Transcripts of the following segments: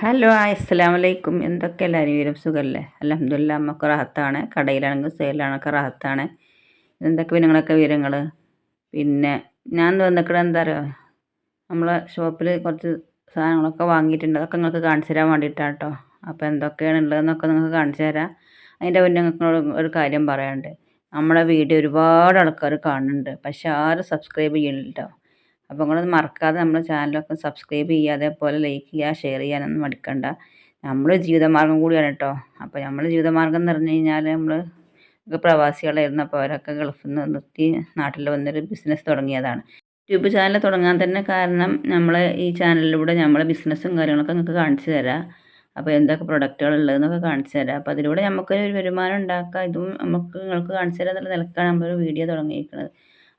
Hello അസ്സലാമു അലൈക്കും എന്തൊക്കെ എല്ലാവരും വിവരം സുഖമല്ലേ അലഹമില്ല അമ്മയ്ക്ക് റാഹത്താണ്. കടയിലാണെങ്കിൽ സെയിലാണൊക്കെ റാഹത്താണ്. എന്തൊക്കെ വിനങ്ങളൊക്കെ വിവരങ്ങൾ പിന്നെ ഞാൻ വന്നിക്കണ എന്താ പറയുക നമ്മളെ ഷോപ്പിൽ കുറച്ച് സാധനങ്ങളൊക്കെ വാങ്ങിയിട്ടുണ്ട്. അതൊക്കെ നിങ്ങൾക്ക് കാണിച്ചു തരാൻ വേണ്ടിയിട്ടാണ് കേട്ടോ അപ്പോൾ എന്തൊക്കെയാണ് ഉള്ളതെന്നൊക്കെ നിങ്ങൾക്ക് കാണിച്ചു തരാം. അതിന്റെ മുന്നേ നിങ്ങൾക്ക് ഒരു കാര്യം പറയാനുണ്ട്. നമ്മളെ വീഡിയോ ഒരുപാട് ആൾക്കാർ കാണുന്നുണ്ട്. പക്ഷെ ആരും സബ്സ്ക്രൈബ് ചെയ്യണില്ല കേട്ടോ അപ്പോൾ നിങ്ങളൊന്നും മറക്കാതെ നമ്മുടെ ചാനലൊക്കെ സബ്സ്ക്രൈബ് ചെയ്യുക അതേപോലെ ലൈക്ക് ചെയ്യുക ഷെയർ ചെയ്യാനൊന്നും മടിക്കണ്ട. നമ്മൾ ജീവിതമാർഗം കൂടിയാണ് കേട്ടോ അപ്പോൾ നമ്മൾ ജീവിതമാർഗം എന്ന് പറഞ്ഞു കഴിഞ്ഞാൽ നമ്മൾ പ്രവാസികളായിരുന്നു. അപ്പോൾ അവരൊക്കെ ഗൾഫിൽ നിന്ന് നിർത്തി നാട്ടിൽ വന്നൊരു ബിസിനസ് തുടങ്ങിയതാണ്. യൂട്യൂബ് ചാനൽ തുടങ്ങാൻ തന്നെ കാരണം നമ്മൾ ഈ ചാനലിലൂടെ നമ്മളെ ബിസിനസ്സും കാര്യങ്ങളൊക്കെ നിങ്ങൾക്ക് കാണിച്ചു തരാം. അപ്പോൾ എന്തൊക്കെ പ്രൊഡക്റ്റുകൾ ഉള്ളതെന്നൊക്കെ കാണിച്ചു തരാം. അപ്പോൾ അതിലൂടെ നമുക്കൊരു വരുമാനം ഉണ്ടാക്കാം. ഇതും നമുക്ക് നിങ്ങൾക്ക് കാണിച്ചു തരാം എന്നുള്ള നിലക്കാണ് നമ്മളൊരു വീഡിയോ തുടങ്ങിയിരിക്കുന്നത്.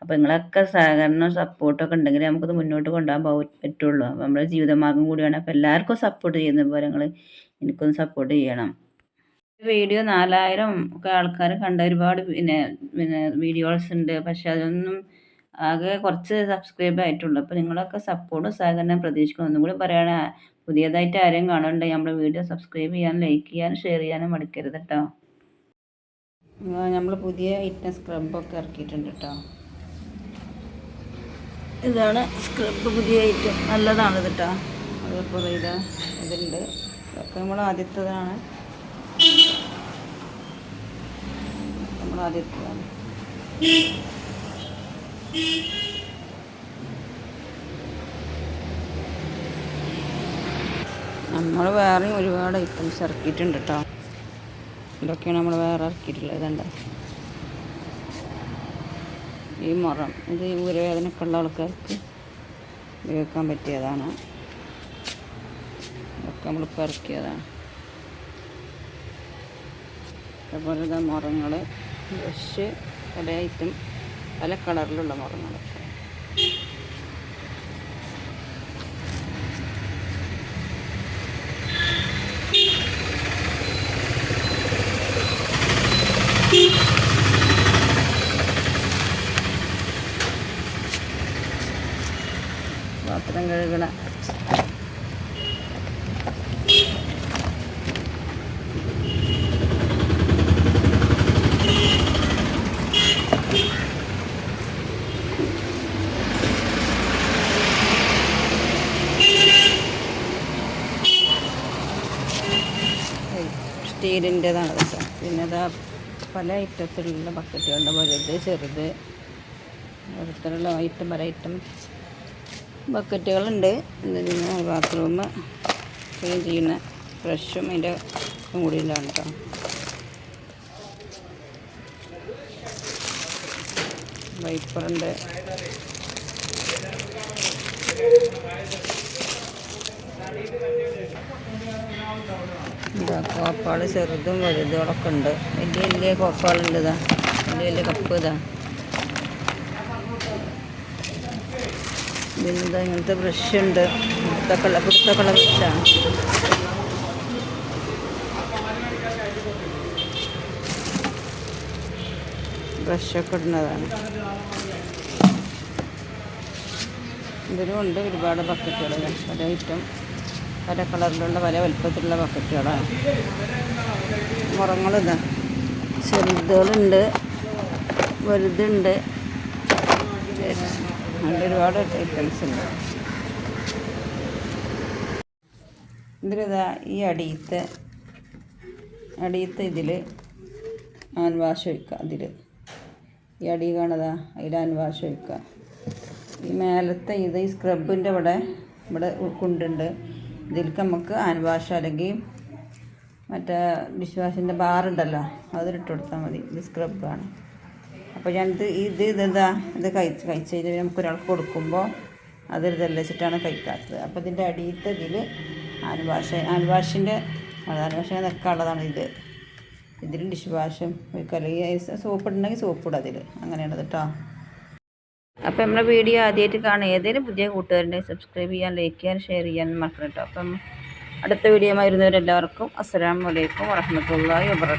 അപ്പോൾ നിങ്ങളൊക്കെ സഹകരണം സപ്പോർട്ടൊക്കെ ഉണ്ടെങ്കിൽ നമുക്കത് മുന്നോട്ട് കൊണ്ടുപോകാൻ പറ്റുള്ളൂ. അപ്പോൾ നമ്മുടെ ജീവിതമാർഗം കൂടിയാണ്. അപ്പോൾ എല്ലാവർക്കും സപ്പോർട്ട് ചെയ്യുന്ന. പോലെ നിങ്ങൾ എനിക്കൊന്ന് സപ്പോർട്ട് ചെയ്യണം. വീഡിയോ നാലായിരം ഒക്കെ ആൾക്കാർ കണ്ട ഒരുപാട് പിന്നെ പിന്നെ വീഡിയോസ് ഉണ്ട്. പക്ഷെ അതൊന്നും ആകെ കുറച്ച് സബ്സ്ക്രൈബ് ആയിട്ടുള്ളൂ. അപ്പോൾ നിങ്ങളൊക്കെ സപ്പോർട്ടും സഹകരണം പ്രതീക്ഷിക്കണം. ഒന്നും കൂടി പറയുകയാണ് പുതിയതായിട്ട് ആരെയും കാണുന്നുണ്ടെങ്കിൽ നമ്മുടെ വീഡിയോ സബ്സ്ക്രൈബ് ചെയ്യാനും ലൈക്ക് ചെയ്യാനും ഷെയർ ചെയ്യാനും മടിക്കരുത് കേട്ടോ നമ്മൾ പുതിയ ഐറ്റം സ്ക്രബൊക്കെ ഇറക്കിയിട്ടുണ്ട് കേട്ടോ ഇതാണ് സ്ക്രബ് പുതിയ ഐറ്റം നല്ലതാണ് കേട്ടോ അതേപോലെ ഇതാ ഇതുണ്ട്. ഇതൊക്കെ നമ്മൾ ആദ്യത്തേതാണ്. നമ്മൾ ആദ്യത്തേതാണ്. നമ്മൾ വേറെയും ഒരുപാട് ഐറ്റംസ് ഇറക്കിയിട്ടുണ്ട് കേട്ടോ ഇതൊക്കെയാണ് നമ്മൾ വേറെ ഇറക്കിയിട്ടുള്ളത്. ഇതുണ്ട് ഈ മുറം. ഇത് ഊരവേദനയൊക്കെ ഉള്ള ആൾക്കാർക്ക് ഉപയോഗിക്കാൻ പറ്റിയതാണ്. ഒക്കെ നമ്മൾ പെറുക്കിയതാണ്. അതുപോലെ മുറങ്ങൾ ബ്രഷ് പല ഐറ്റം പല കളറിലുള്ള മുറങ്ങൾ പാത്രം കഴുകണ സ്റ്റീലിന്റെതാണ് കേട്ടോ. പിന്നെ അതാ പല ഐറ്റത്തിലുള്ള ബക്കറ്റുകളുണ്ട് വലുത് ചെറുത്. ഓരോരുത്തരുള്ള ഐറ്റം പല ഐറ്റം ബക്കറ്റുകളുണ്ട്. എന്താ ബാത്റൂം ക്ലീൻ ചെയ്യുന്ന ബ്രഷും അതിന്റെ കൂടിയിലാണ് കേട്ടോ. വൈപ്പറുണ്ട് ഇതാ കോപ്പാൾ ചെറുതും വലുതുകളൊക്കെ ഉണ്ട്. വലിയ വലിയ കോപ്പാളുണ്ട് ഇതാ. വലിയ വലിയ കപ്പ് ഇതാ. പിന്നെ ഇങ്ങനത്തെ ബ്രഷ് ഉണ്ട് പുറത്തൊക്കെയുള്ള കള ബ്രഷാണ്. ബ്രഷൊക്കെ ഇടുന്നതാണ്. ഇതിലും ഉണ്ട് ഒരുപാട് ബക്കറ്റുകൾ പല ഐറ്റം. പല കളറിലുള്ള പല വലുപ്പത്തിലുള്ള ബക്കറ്റുകളാണ്. മുറങ്ങളിതാ. ചെറുതുകളുണ്ട്. വലുതുണ്ട്. അങ്ങനെ ഒരുപാട് ഐറ്റംസ് ഉണ്ട്. ഇതിലിതാ ഈ അടിയത്തെ അടിയത്തെ ഇതിൽ ഹാൻഡ് വാഷ് ഒഴിക്കുക അതിൽ ഈ അടി കാണതാ അതിൽ ഹാൻഡ് വാഷ് ഒഴിക്കുക ഈ മേലത്തെ ഇത് ഈ സ്ക്രബിന്റെ അവിടെ ഇവിടെ ഉൾക്കൊണ്ടുണ്ട് ഇതിലേക്ക് നമുക്ക് ഹാൻഡ് വാഷ് അല്ലെങ്കിൽ മറ്റേ ഡിഷ് വാഷിന്റെ ബാറുണ്ടല്ലോ അതിലിട്ട് കൊടുത്താൽ മതി. ഇത് സ്ക്രബാണ് അപ്പോൾ ഞാനിത് ഇത് ഇതെന്താ ഇത് കഴിച്ച് കഴിച്ച് കഴിഞ്ഞാൽ നമുക്ക് ഒരാൾക്ക് കൊടുക്കുമ്പോൾ അതൊരു തെല്ലച്ചിട്ടാണ് കഴിക്കാത്തത്. അപ്പോൾ ഇതിന്റെ അടിയിട്ട് ഇതിൽ ഹാൻഡ് വാഷ് ഹാൻഡ് വാഷിന്റെ നിൽക്കാനുള്ളതാണ് ഇത്. ഇതിൽ ഡിഷ് വാഷും അല്ലെങ്കിൽ സോപ്പ് ഇടണമെങ്കിൽ സോപ്പ് ഇടും അതിൽ. അങ്ങനെയാണ് കേട്ടോ അപ്പോൾ നമ്മുടെ വീഡിയോ ആദ്യമായിട്ട് കാണുക ഏതെങ്കിലും പുതിയ കൂട്ടുകാരുണ്ടെങ്കിൽ സബ്സ്ക്രൈബ് ചെയ്യാൻ ലൈക്ക് ചെയ്യാൻ ഷെയർ ചെയ്യാൻ മറക്കണം കേട്ടോ അപ്പം അടുത്ത വീഡിയോ വരുന്നവരെല്ലാവർക്കും അസ്സാം വലൈക്കും വറഹമത്തല്ലാ വാബർക്കാത്തു